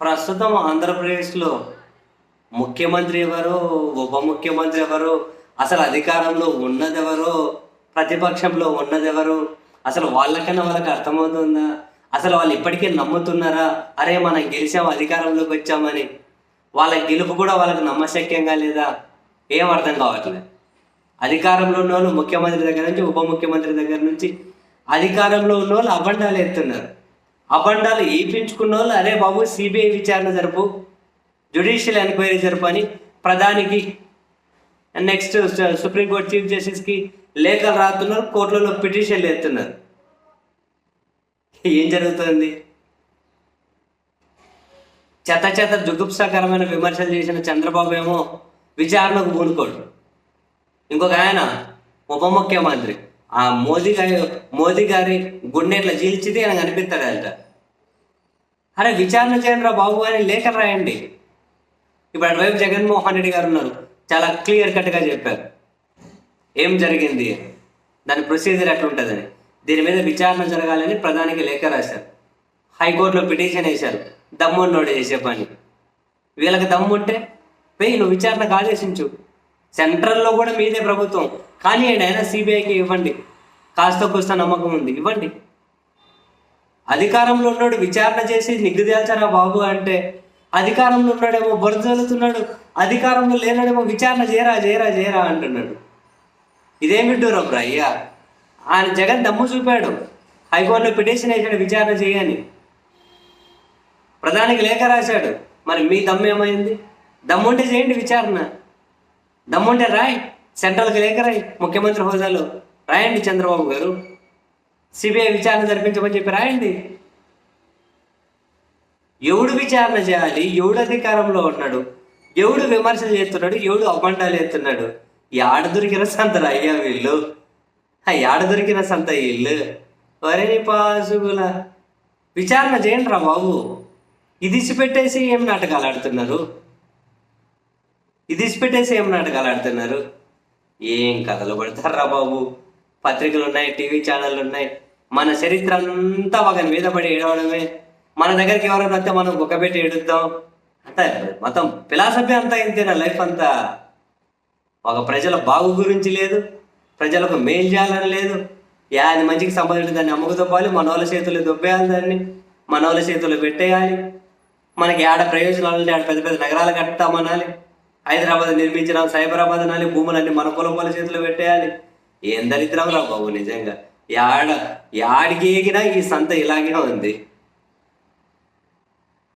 ప్రస్తుతం ఆంధ్రప్రదేశ్లో ముఖ్యమంత్రి ఎవరు ఉప ముఖ్యమంత్రి ఎవరు అసలు అధికారంలో ఉన్నదెవరు ప్రతిపక్షంలో ఉన్నదెవరు అసలు వాళ్ళకన్నా వాళ్ళకి అర్థమవుతుందా అసలు వాళ్ళు ఇప్పటికీ నమ్ముతున్నారా అరే మనం గెలిచాం అధికారంలోకి వచ్చామని వాళ్ళ గెలుపు కూడా వాళ్ళకి నమ్మశక్యంగా లేదా ఏం అర్థం కావట్లేదు. అధికారంలో ఉన్న వాళ్ళు ముఖ్యమంత్రి దగ్గర నుంచి ఉప ముఖ్యమంత్రి దగ్గర నుంచి అధికారంలో ఉన్న వాళ్ళు అబండాలు ఎత్తున్నారు. అబండాలు వేయించుకున్న వాళ్ళు అరే బాబు సిబిఐ విచారణ జరుపు జ్యుడిషియల్ ఎంక్వైరీ జరుపు అని ప్రధానికి నెక్స్ట్ సుప్రీంకోర్టు చీఫ్ జస్టిస్కి లేఖలు రాస్తున్నారు కోర్టులలో పిటిషన్లు ఎత్తున్నారు ఏం జరుగుతుంది? చెత్త చెత్త జుగుప్సాకరమైన విమర్శలు చేసిన చంద్రబాబు ఏమో విచారణకు పూనుకోడు. ఇంకొక ఆయన ఉప ముఖ్యమంత్రి. ఆ మోదీ గారి మోదీ గారి గుండె ఇట్లా చీల్చితే ఆయన కనిపిస్తాడంట. అరే విచారణ చేయండి రా బాబు అని లేఖ రాయండి. ఇప్పుడు అటువైపు జగన్మోహన్ రెడ్డి గారు ఉన్నారు. చాలా క్లియర్ కట్గా చెప్పారు. ఏం జరిగింది? దాని ప్రొసీజర్ ఎట్లుంటుందని దీని మీద విచారణ జరగాలని ప్రధానికి లేఖ రాశారు. హైకోర్టులో పిటిషన్ వేశారు. దమ్మున్నోడు చేసే పని. వీళ్ళకి దమ్ము ఉంటే వెయ్యి నువ్వు విచారణ కాజేసించు సెంట్రల్లో కూడా మీదే ప్రభుత్వం. కానీ అయినా సిబిఐకి ఇవ్వండి. కాస్త కూస్త నమ్మకం ఉంది. ఇవ్వండి. అధికారంలో ఉన్నాడు విచారణ చేసి నిగ్గు తేల్చారా బాబు అంటే అధికారంలో ఉన్నాడేమో బురద చల్లుతున్నాడు అధికారంలో లేనాడేమో విచారణ చేయరా చేయరా చేయరా అంటున్నాడు. ఇదేమి రా అయ్యా? ఆయన జగన్ దమ్ము చూపాడు. హైకోర్టులో పిటిషన్ వేసాడు విచారణ చేయని. ప్రధానికి లేఖ రాశాడు. మరి మీ దమ్ము ఏమైంది? దమ్ముంటే చేయండి విచారణ. దమ్ముంటే రాయ్ సెంట్రల్కి లేక రాయ్ ముఖ్యమంత్రి హోదాలో. రాయండి చంద్రబాబు గారు. సిబిఐ విచారణ జరిపించమని చెప్పి రాయండి. ఎవడు విచారణ చేయాలి? ఎవడు అధికారంలో ఉన్నాడు? ఎవడు విమర్శలు చేస్తున్నాడు? ఎవడు అబండాలు చేస్తున్నాడు ఆడ దొరికిన సంతరా అయ్యా వీళ్ళు? ఆడ దొరికిన సంత వీళ్ళు? వరిని పాసుగుల. విచారణ చేయండి రా బాబు. ఇది పెట్టేసి ఏం నాటకాలు ఆడుతున్నారు? ఇది ఇసిపెట్టేసి ఏం నాటకాలు ఆడుతున్నారు ఏం కథలు పడతారా బాబు? పత్రికలు ఉన్నాయి టీవీ ఛానళ్ళు ఉన్నాయి మన చరిత్ర అంతా ఒక మీద పడి ఏడవడమే. మన దగ్గరికి ఎవరైనా వస్తే మనం పెట్టి ఏడుద్దాం. అంతా మొత్తం ఫిలాసఫీ అంతా ఇంతేనా లైఫ్ అంతా? ఒక ప్రజల బాగు గురించి లేదు. ప్రజలకు మేలు చేయాలని లేదు. యాది మంచికి సంబంధించిన దాన్ని అమ్ముకు దొబ్బాలి మనోళ్ళ వాళ్ళ చేతులు దొబ్బేయాలి దాన్ని. మన వాళ్ళ చేతులు పెట్టేయాలి. మనకి ఆడ ప్రయోజనాలు ఆడ పెద్ద పెద్ద నగరాలు కట్టామనాలి. హైదరాబాద్ నిర్మించిన సైబరాబాద్ అనాలి భూములన్నీ మన కులం వాళ్ళ పెట్టేయాలి. ఏం దరిద్రం రా బాబు నిజంగా. యాడ యాడికి ఎగినా ఈ సంత ఇలాగే ఉంది.